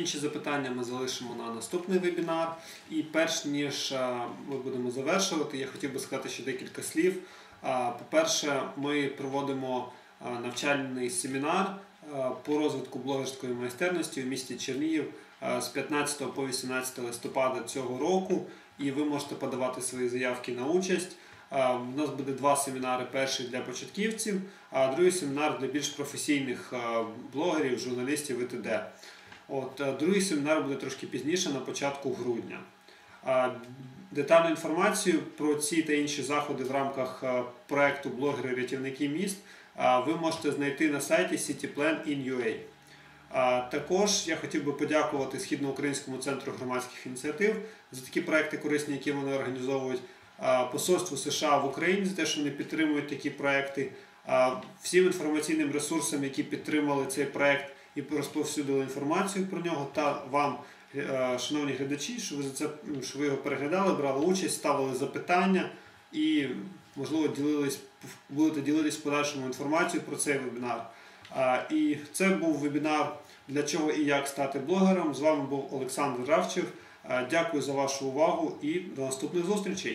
Інші запитання ми залишимо на наступний вебінар. І перш ніж е, ми будемо завершувати, я хотів би сказати ще декілька слів. Е, По-перше, ми проводимо е, навчальний семінар по розвитку блогерської майстерності у місті Чернігів з 15 по 18 листопада цього року. І ви можете подавати свої заявки на участь. У нас буде два семінари: перший для початківців, а другий семінар для більш професійних блогерів, журналістів і т.д. От, е, другий семінар буде трошки пізніше, на початку грудня. Детальну інформацію про ці та інші заходи в рамках е, проекту Блогери-рятівники міст ви можете знайти на сайті cityplan.in.ua. Також я хотів би подякувати Східноукраїнському центру громадських ініціатив за такі проекти корисні, які вони організовують, Посольству США в Україні за те, що вони підтримують такі проекти, всім інформаційним ресурсам, які підтримали цей проект і розповсюдили інформацію про нього, та вам, е, шановні глядачі, що ви за це що ви його переглядали, брали участь, ставили запитання і, можливо, ділились, будете ділитись подальшому інформацією про цей вебінар. І це був вебінар для чого і як стати блогером. З вами був Олександр Равчев. Дякую за вашу увагу і до наступних зустрічей.